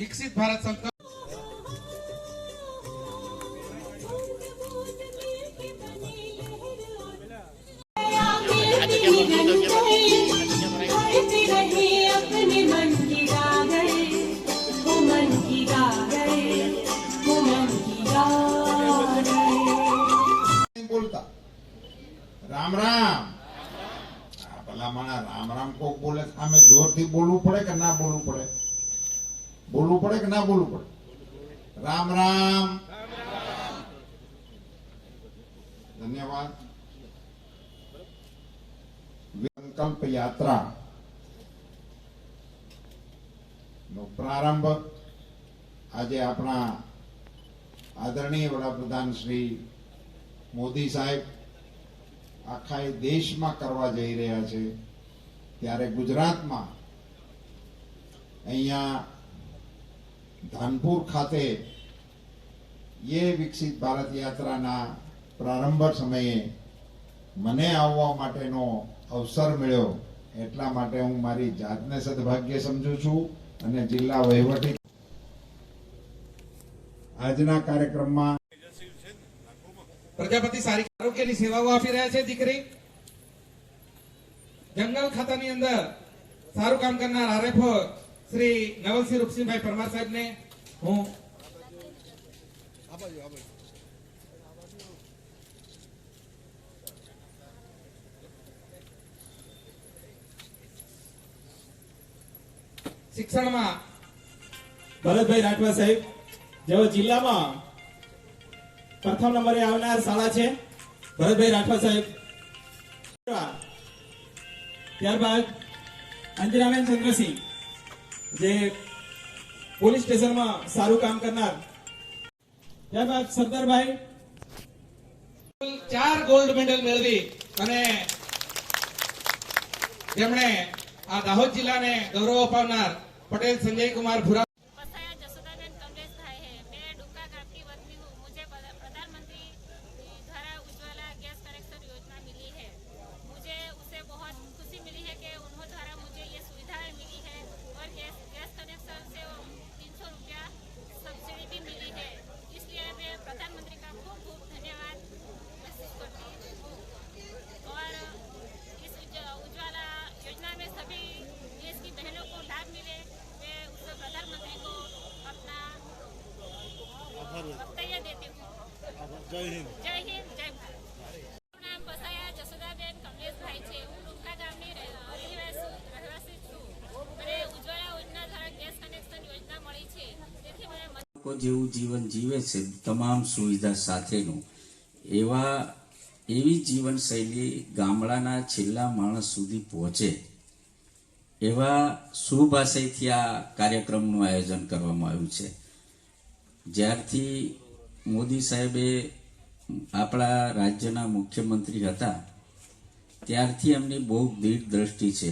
વિકસિત ભારત સંકલ્પ अपने मन की गा गए वो मन की गा गए वो मन की गा गए નહીં બોલતા રામ રામ આ ભલા માણા રામ રામ કોક બોલે સામે જોરથી બોલવું પડે કે ના બોલવું પડે બોલવું પડે કે ના બોલવું પડે? રામ રામ. ધન્યવાદ. સંકલ્પ યાત્રા નો પ્રારંભ આજે આપણા આદરણીય વડાપ્રધાન શ્રી મોદી સાહેબ આખા દેશમાં કરવા જઈ રહ્યા છે. ત્યારે ગુજરાતમાં અહીંયા ધાનપુર ખાતે એ વિકસિત ભારત યાત્રાના પ્રારંભ સમયે મને આવવા માટેનો અવસર મળ્યો. એટલા માટે હું મારી જાતને સદભાગ્ય સમજુ છું અને જિલ્લા વહીવટી આજના કાર્યક્રમમાં પ્રજાપતિ સારી આરોગ્યની સેવાઓ આપી રહ્યા છે દીકરી. જંગલ ખાતાની અંદર સારું કામ કરનાર આરએફઓ શ્રી નવલસિંહ રૂપસિંહભાઈ પરમાર સાહેબને હું શિક્ષણમાં ભરતભાઈ રાઠવા સાહેબ, જેઓ જિલ્લામાં પ્રથમ નંબરે આવનાર શાળા છે, ભરતભાઈ રાઠવા સાહેબ. ત્યારબાદ અંજનાબેન ચંદ્રસિંહ જે પોલીસ સ્ટેશનમાં સારું કામ કરનાર. ત્યારબાદ સરદારભાઈ. ચાર ગોલ્ડ મેડલ મેળવી અને જેમણે આ દાહોદ જિલ્લાને ગૌરવ અપાવનાર પટેલ સંજય કુમાર ભુરા જય હિન્દ. જય હિન્દ જય ભારત. નામ પસાયા જસોદાબેન કમલેશભાઈ છે. હું ડુમકા ગામની રહેવાસી છું. મને ઉજ્જવલા યોજના દ્વારા ગેસ કનેક્શન યોજના મળી છે. તેથી મને લોકો જેવું જીવન જીવે છે તમામ સુવિધા સાથેનું. એવા એવી જીવનશૈલી ગામડાના છેલ્લા માણસ સુધી પહોંચે. એવા સુભાષયથી આ કાર્યક્રમનું આયોજન કરવામાં આવ્યું છે. જ્યારથી મોદી સાહેબે આપણા રાજ્યના મુખ્યમંત્રી હતા, ત્યારથી એમની બહુ દીઢ દ્રષ્ટિ છે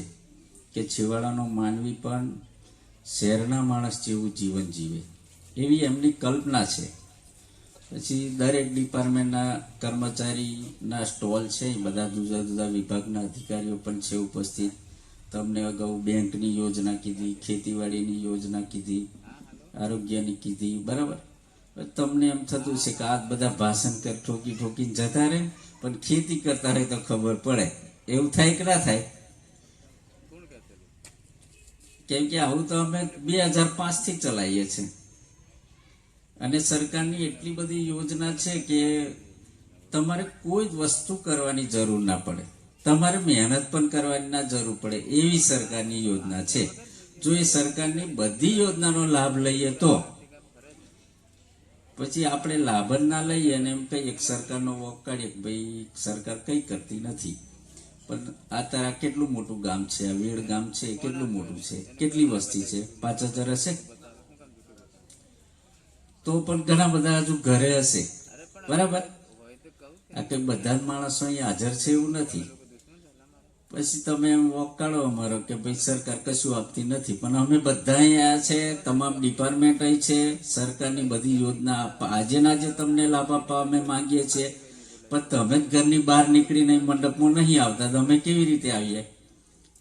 કે છેવાડાનો માનવી પણ શહેરના માણસ જેવું જીવન જીવે. એવી એમની કલ્પના છે. પછી દરેક ડિપાર્ટમેન્ટના કર્મચારીના સ્ટોલ છે બધા જુદા જુદા વિભાગના અધિકારીઓ પણ છે ઉપસ્થિત. તમને અગાઉ બેંકની યોજના કીધી, ખેતીવાડીની યોજના કીધી, આરોગ્યની કીધી, બરાબર. તમને એમ થતું છે કે આ બધા ભાષણ કર, ઠોકી ઠોકીને જતા રહે, પણ ખેતી કરતા હોય તો ખબર પડે. એવું થાય કે ના થાય? કેમ કે આવું તો અમે બે હજાર પાંચથી ચલાવીએ છીએ. અને સરકારની એટલી બધી યોજના છે કે તમારે કોઈ જ વસ્તુ કરવાની જરૂર ના પડે. તમારે મહેનત પણ કરવાની ના જરૂર પડે એવી સરકારની યોજના છે. જો એ સરકારની બધી યોજનાનો લાભ લઈએ તો પછી આપણે લાભ ના લઈએ અને એમ કહીએ કે સરકારનો વોક કાઢીએ કે ભાઈ સરકાર કંઈ કરતી નથી. પણ આ તારા કેટલું મોટું ગામ છે? આ વેડ ગામ છે? કેટલું મોટું છે? કેટલી વસ્તી છે? પાંચ હજાર હશે? તો પણ ઘણા બધા હજુ ઘરે હશે. બરાબર? આ કઈ બધા જ માણસો અહીં હાજર છે એવું નથી. પછી તમે એમ વોક અમારો કે ભાઈ સરકાર કશું આપતી નથી. પણ અમે બધા અહીંયા છે, તમામ ડિપાર્ટમેન્ટ અહીં છે, સરકારની બધી યોજના આજે ના જે તમને લાભ આપવા અમે માંગીએ છીએ. પણ તમે જ ઘરની બહાર નીકળીને મંડપમાં નહીં આવતા તો અમે કેવી રીતે આવીએ?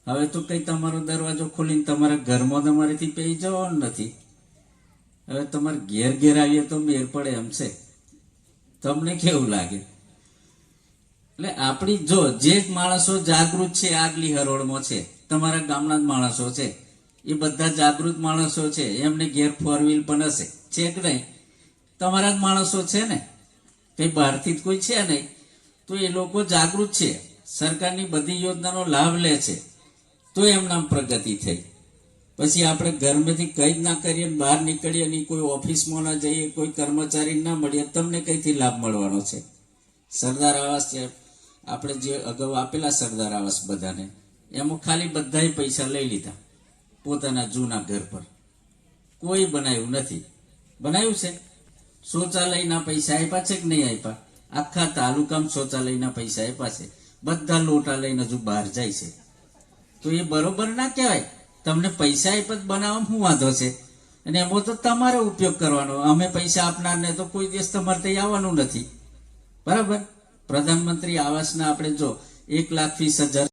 હવે તો કઈ તમારો દરવાજો ખોલીને તમારા ઘરમાં તમારેથી પી જવાનું નથી. હવે તમારે ઘેર ઘેર આવીએ તો મેર પડે એમ છે. તમને કેવું લાગે? એટલે આપણી જો જે માણસો જાગૃત છે આગલી હરોળમાં છે, તમારા ગામના જ માણસો છે, એ બધા જાગૃત માણસો છે, એમને ઘેર ફોર વ્હીલ પણ હશે, છે કે નહીં? તમારા જ માણસો છે ને? કઈ બહારથી જ કોઈ છે નહીં? તો એ લોકો જાગૃત છે, સરકારની બધી યોજનાનો લાભ લે છે, તો એમના પ્રગતિ થઈ. પછી આપણે ઘરમાંથી કંઈ જ ના કરીએ બહાર નીકળીએ નહીં કોઈ ઓફિસમાં ના જઈએ, કોઈ કર્મચારી ના મળીએ તમને કઈથી લાભ મળવાનો છે? સરદાર આવાસ છે આપણે જે અગાઉ આપેલા સરદાર આવાસ બધાને, એમાં ખાલી બધાએ પૈસા લઈ લીધા, પોતાના જૂના ઘર પર. કોઈ બનાવ્યું નથી. બનાવ્યું છે? શૌચાલયના પૈસા આપ્યા છે કે નહીં આપ્યા? આખા તાલુકામાં શૌચાલયના પૈસા આપ્યા છે. બધા લોટા લઈને હજુ બહાર જાય છે. તો એ બરોબર ના કહેવાય. તમને પૈસા આપ્યા બનાવવામાં શું વાંધો છે? અને એમાં તો તમારે ઉપયોગ કરવાનો. અમે પૈસા આપનારને તો કોઈ દિવસ તમારે ત્યાં આવવાનું નથી. બરાબર? પ્રધાનમંત્રી આવાસના આપણે જો એક લાખ વીસ હજાર